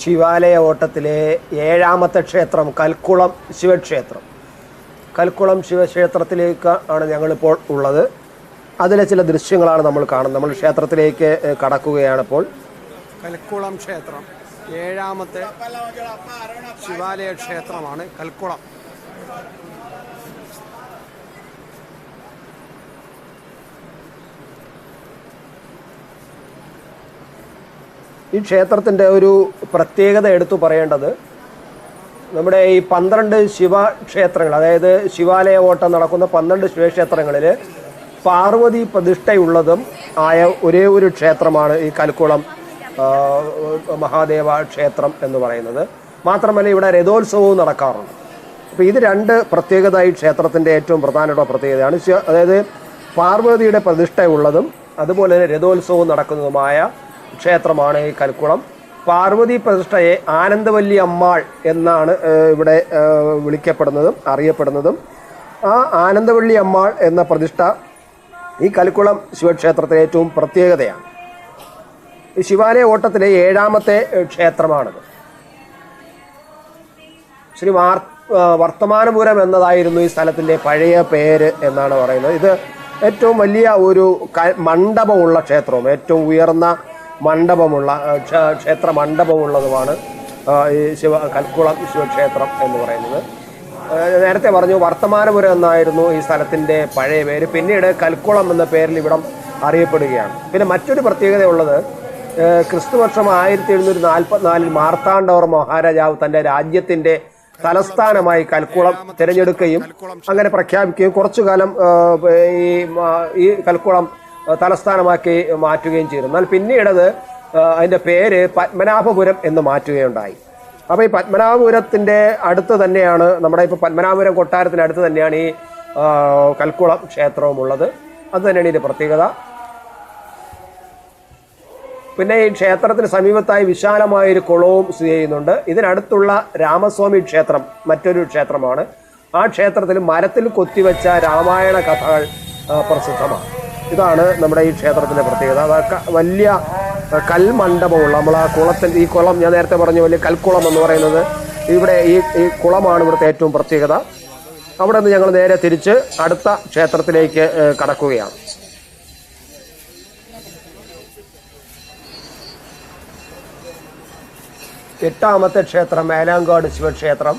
ശിവാലയ ഓട്ടത്തിലെ ഏഴാമത്തെ ക്ഷേത്രം കൽക്കുളം ശിവക്ഷേത്രം. കൽക്കുളം ശിവക്ഷേത്രത്തിലേക്ക് ആണ് ഞങ്ങളിപ്പോൾ ഉള്ളത്. അതിലെ ചില ദൃശ്യങ്ങളാണ് നമ്മൾ കാണുന്നത്. നമ്മൾ ക്ഷേത്രത്തിലേക്ക് കടക്കുകയാണ് ഇപ്പോൾ. കൽക്കുളം ക്ഷേത്രം ഏഴാമത്തെ ശിവാലയ ക്ഷേത്രമാണ് കൽക്കുളം. ഈ ക്ഷേത്രത്തിന്റെ ഒരു പ്രത്യേകത എടുത്തു പറയേണ്ടത് നമ്മുടെ ഈ പന്ത്രണ്ട് ശിവക്ഷേത്രങ്ങൾ അതായത് ശിവാലയ ഓട്ടം നടക്കുന്ന പന്ത്രണ്ട് ശിവക്ഷേത്രങ്ങളിൽ പാർവതി പ്രതിഷ്ഠയുള്ളതും ആയ ഒരേ ഒരു ക്ഷേത്രമാണ് ഈ കൽക്കുളം മഹാദേവ ക്ഷേത്രം എന്ന് പറയുന്നത്. മാത്രമല്ല ഇവിടെ രഥോത്സവവും നടക്കാറുണ്ട്. അപ്പോൾ ഇത് രണ്ട് പ്രത്യേകത ഈ ക്ഷേത്രത്തിന്റെ ഏറ്റവും പ്രധാനപ്പെട്ട പ്രത്യേകതയാണ്. അതായത് പാർവതിയുടെ പ്രതിഷ്ഠയുള്ളതും അതുപോലെ തന്നെ രഥോത്സവവും നടക്കുന്നതുമായ ക്ഷേത്രമാണ് ഈ കൽക്കുളം. പാർവതി പ്രതിഷ്ഠയെ ആനന്ദവല്ലി അമ്മാൾ എന്നാണ് ഇവിടെ വിളിക്കപ്പെടുന്നതും അറിയപ്പെടുന്നതും. ആ ആനന്ദവള്ളി അമ്മാൾ എന്ന പ്രതിഷ്ഠ ഈ കൽക്കുളം ശിവക്ഷേത്രത്തിലെ ഏറ്റവും പ്രത്യേകതയാണ്. ഈ ശിവാലയ ഓട്ടത്തിലെ ഏഴാമത്തെ ക്ഷേത്രമാണിത്. ശ്രീ വാർ വർത്തമാനപുരം എന്നതായിരുന്നു ഈ സ്ഥലത്തിന്റെ പഴയ പേര് എന്നാണ് പറയുന്നത്. ഇത് ഏറ്റവും വലിയ ഒരു മണ്ഡപമുള്ള ക്ഷേത്രവും ഏറ്റവും ഉയർന്ന മണ്ഡപമുള്ള ക്ഷേത്ര മണ്ഡപമുള്ളതുമാണ് ഈ ശിവ കൽക്കുളം ശിവക്ഷേത്രം എന്ന് പറയുന്നത്. നേരത്തെ പറഞ്ഞു വർത്തമാനപുരം എന്നായിരുന്നു ഈ സ്ഥലത്തിന്റെ പഴയ പേര്. പിന്നീട് കൽക്കുളം എന്ന പേരിൽ ഇവിടം അറിയപ്പെടുകയാണ്. പിന്നെ മറ്റൊരു പ്രത്യേകതയുള്ളത് ക്രിസ്തുവർഷം ആയിരത്തി എഴുന്നൂറ്റി നാൽപ്പത്തിനാലിൽ മാർത്താണ്ഡവർ മഹാരാജാവ് തന്റെ രാജ്യത്തിന്റെ തലസ്ഥാനമായി കൽക്കുളം തിരഞ്ഞെടുക്കുകയും അങ്ങനെ പ്രഖ്യാപിക്കുകയും കുറച്ചു കാലം ഈ ഈ കൽക്കുളം തലസ്ഥാനമാക്കി മാറ്റുകയും ചെയ്തു. എന്നാൽ പിന്നീടത് അതിന്റെ പേര് പത്മനാഭപുരം എന്ന് മാറ്റുകയുണ്ടായി. അപ്പോൾ ഈ പത്മനാഭപുരത്തിന്റെ അടുത്ത് തന്നെയാണ് നമ്മുടെ ഇപ്പോൾ പത്മനാഭപുരം കൊട്ടാരത്തിന് അടുത്ത് തന്നെയാണ് ഈ കൽക്കുളം ക്ഷേത്രവും ഉള്ളത്. അത് തന്നെയാണ് ഇതിന്റെ പ്രത്യേകത. പിന്നെ ഈ ക്ഷേത്രത്തിന് സമീപത്തായി വിശാലമായൊരു കുളവും സ്ഥിതി ചെയ്യുന്നുണ്ട്. ഇതിനടുത്തുള്ള രാമസ്വാമി ക്ഷേത്രം മറ്റൊരു ക്ഷേത്രമാണ്. ആ ക്ഷേത്രത്തിൽ മരത്തിൽ കൊത്തിവെച്ച രാമായണ കഥകൾ പ്രസിദ്ധമാണ്. ഇതാണ് നമ്മുടെ ഈ ക്ഷേത്രത്തിന്റെ പ്രത്യേകത. വലിയ കൽമണ്ഡപമുള്ള നമ്മൾ ആ കുളത്തിൽ ഈ കുളം ഞാൻ നേരത്തെ പറഞ്ഞ വലിയ കൽക്കുളം എന്ന് പറയുന്നത്. ഇവിടെ ഈ ഈ കുളമാണ് ഇവിടുത്തെ ഏറ്റവും പ്രത്യേകത. അവിടെ നിന്ന് ഞങ്ങൾ നേരെ തിരിച്ച് അടുത്ത ക്ഷേത്രത്തിലേക്ക് കടക്കുകയാണ്. എട്ടാമത്തെ ക്ഷേത്രം മേലാങ്കാട് ശിവക്ഷേത്രം.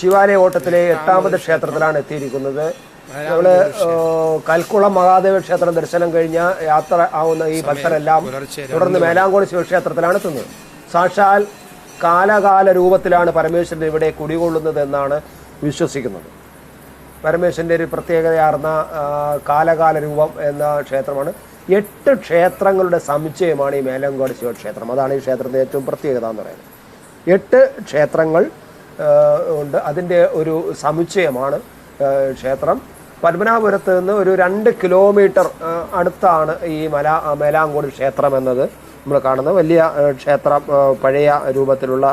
ശിവാലയ ഓട്ടത്തിലെ എട്ടാമത്തെ ക്ഷേത്രത്തിലാണ് എത്തിയിരിക്കുന്നത്. നമ്മൾ ഏഹ്, കൽക്കുളം മഹാദേവ ക്ഷേത്രം ദർശനം കഴിഞ്ഞ യാത്ര ആവുന്ന ഈ ഭക്തരെല്ലാം തുടർന്ന് മേലാങ്കോട് ശിവക്ഷേത്രത്തിലാണ് എത്തുന്നത്. സാക്ഷാൽ കാലകാല രൂപത്തിലാണ് പരമേശ്വരൻ ഇവിടെ കുടികൊള്ളുന്നത് എന്നാണ് വിശ്വസിക്കുന്നത്. പരമേശ്വരന്റെ ഒരു പ്രത്യേകതയാർന്ന കാലകാല രൂപം എന്ന ക്ഷേത്രമാണ്. എട്ട് ക്ഷേത്രങ്ങളുടെ സമുച്ചയമാണ് ഈ മേലങ്കോട് ശിവക്ഷേത്രം അതാണ് ഈ ക്ഷേത്രത്തിന്റെ ഏറ്റവും പ്രത്യേകത എന്ന് പറയുന്നത്. എട്ട് ക്ഷേത്രങ്ങൾ ഉണ്ട്. അതിന്റെ ഒരു സമുച്ചയമാണ് ക്ഷേത്രം. പത്മനാഭപുരത്ത് നിന്ന് ഒരു രണ്ട് കിലോമീറ്റർ അടുത്താണ് ഈ മല മേലാങ്കോട് ക്ഷേത്രം എന്നത്. നമ്മൾ കാണുന്നത് വലിയ ക്ഷേത്ര പഴയ രൂപത്തിലുള്ള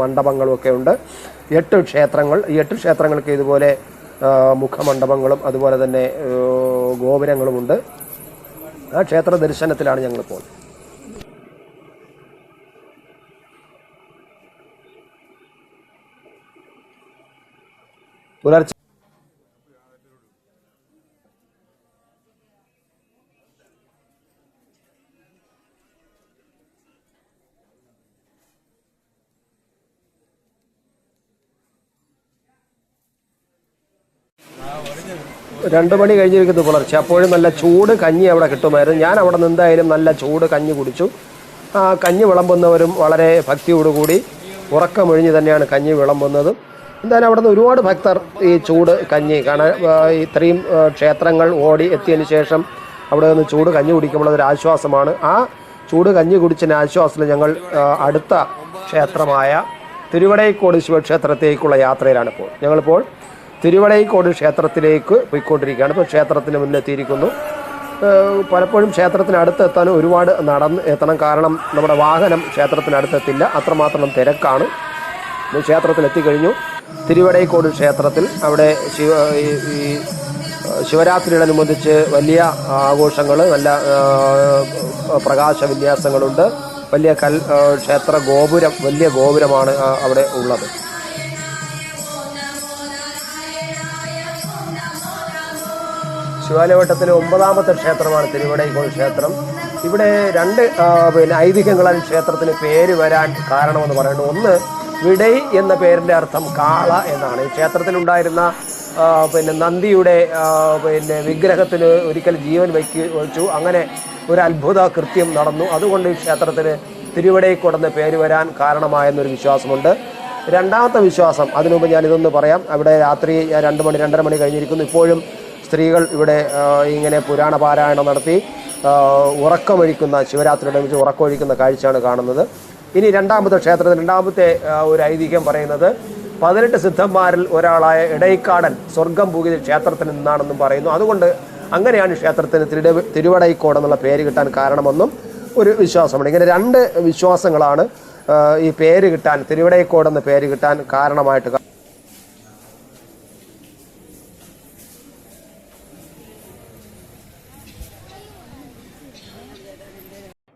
മണ്ഡപങ്ങളുമൊക്കെ ഉണ്ട്. എട്ട് ക്ഷേത്രങ്ങൾ ഈ എട്ട് ക്ഷേത്രങ്ങൾക്ക് ഇതുപോലെ മുഖമണ്ഡപങ്ങളും അതുപോലെ തന്നെ ഗോപുരങ്ങളുമുണ്ട്. ആ ക്ഷേത്ര ദർശനത്തിലാണ് ഞങ്ങളിപ്പോൾ പുലർച്ചെ രണ്ട് മണി കഴിഞ്ഞിരിക്കുന്നു പുലർച്ചെ. അപ്പോഴും നല്ല ചൂട് കഞ്ഞി അവിടെ കിട്ടുമായിരുന്നു. ഞാൻ അവിടെ നിന്നായാലും നല്ല ചൂട് കഞ്ഞി കുടിച്ചു. ആ കഞ്ഞി വിളമ്പുന്നവരും വളരെ ഭക്തിയോടുകൂടി ഉറക്കമൊഴിഞ്ഞ് തന്നെയാണ് കഞ്ഞി വിളമ്പുന്നത്. എന്തായാലും അവിടെ ഒരുപാട് ഭക്തർ ഈ ചൂട് കഞ്ഞി കാണാൻ ഇത്രയും ക്ഷേത്രങ്ങൾ ഓടി എത്തിയതിന് ശേഷം അവിടെ നിന്ന് ചൂട് കഞ്ഞി കുടിക്കുമ്പോൾ ഒരു ആശ്വാസമാണ്. ആ ചൂട് കഞ്ഞി കുടിച്ചതിന് ആശ്വാസത്തിൽ ഞങ്ങൾ അടുത്ത ക്ഷേത്രമായ തിരുവടൈക്കോട് ശിവക്ഷേത്രത്തേക്കുള്ള യാത്രയിലാണ് ഇപ്പോൾ. ഞങ്ങളിപ്പോൾ തിരുവടൈക്കോട് ക്ഷേത്രത്തിലേക്ക് പോയിക്കൊണ്ടിരിക്കുകയാണ്. ഇപ്പോൾ ക്ഷേത്രത്തിന് മുന്നിലെത്തിയിരിക്കുന്നു. പലപ്പോഴും ക്ഷേത്രത്തിനടുത്ത് എത്താൻ ഒരുപാട് നടന്ന് എത്തണം. കാരണം നമ്മുടെ വാഹനം ക്ഷേത്രത്തിനടുത്തെത്തില്ല. അത്രമാത്രം തിരക്കാണ്. ക്ഷേത്രത്തിലെത്തിക്കഴിഞ്ഞു. തിരുവടൈക്കോട് ക്ഷേത്രത്തിൽ അവിടെ ശിവ ഈ ശിവരാത്രിയോടനുബന്ധിച്ച് വലിയ ആഘോഷങ്ങൾ നല്ല പ്രകാശ വിന്യാസങ്ങളുണ്ട് വലിയ കൽ ക്ഷേത്ര ഗോപുരം വലിയ ഗോപുരമാണ് അവിടെ ഉള്ളത്. ശിവാലയവട്ടത്തിലെ ഒമ്പതാമത്തെ ക്ഷേത്രമാണ് തിരുവടൈക്കോൾ ക്ഷേത്രം. ഇവിടെ രണ്ട് പിന്നെ ഐതിഹ്യങ്ങളാൽ ക്ഷേത്രത്തിന് പേര് വരാൻ കാരണമെന്ന് പറയുന്നത് ഒന്ന് വിടൈ എന്ന പേരിന്റെ അർത്ഥം കാള എന്നാണ്. ഈ ക്ഷേത്രത്തിലുണ്ടായിരുന്ന പിന്നെ നന്ദിയുടെ പിന്നെ വിഗ്രഹത്തിന് ഒരിക്കൽ ജീവൻ വയ്ക്ക് വെച്ചു അങ്ങനെ ഒരു അത്ഭുത കൃത്യം നടന്നു. അതുകൊണ്ട് ഈ ക്ഷേത്രത്തിന് തിരുവടൈക്കോട് എന്ന പേര് വരാൻ കാരണമായെന്നൊരു വിശ്വാസമുണ്ട്. രണ്ടാമത്തെ വിശ്വാസം അതിനുമുമ്പ് ഞാൻ ഇതൊന്ന് പറയാം. അവിടെ രാത്രി രണ്ട് മണി രണ്ടര മണി കഴിഞ്ഞിരിക്കുന്നു. ഇപ്പോഴും സ്ത്രീകൾ ഇവിടെ ഇങ്ങനെ പുരാണ പാരായണം നടത്തി ഉറക്കമൊഴിക്കുന്ന ശിവരാത്രി ഉടമിച്ച് ഉറക്കമൊഴിക്കുന്ന കാഴ്ചയാണ് കാണുന്നത്. ഇനി രണ്ടാമത്തെ ക്ഷേത്രത്തിൽ രണ്ടാമത്തെ ഒരു ഐതിഹ്യം പറയുന്നത് പതിനെട്ട് സിദ്ധന്മാരിൽ ഒരാളായ ഇടൈക്കാടൻ സ്വർഗം പൂകിയ ക്ഷേത്രത്തിൽ നിന്നാണെന്നും പറയുന്നു. അതുകൊണ്ട് അങ്ങനെയാണ് ക്ഷേത്രത്തിന് തിരുവ തിരുവടൈക്കോട് എന്നുള്ള പേര് കിട്ടാൻ കാരണമെന്നും ഒരു വിശ്വാസമുണ്ട്. ഇങ്ങനെ രണ്ട് വിശ്വാസങ്ങളാണ് ഈ പേര് കിട്ടാൻ തിരുവടൈക്കോട് എന്ന പേര് കിട്ടാൻ കാരണമായിട്ട്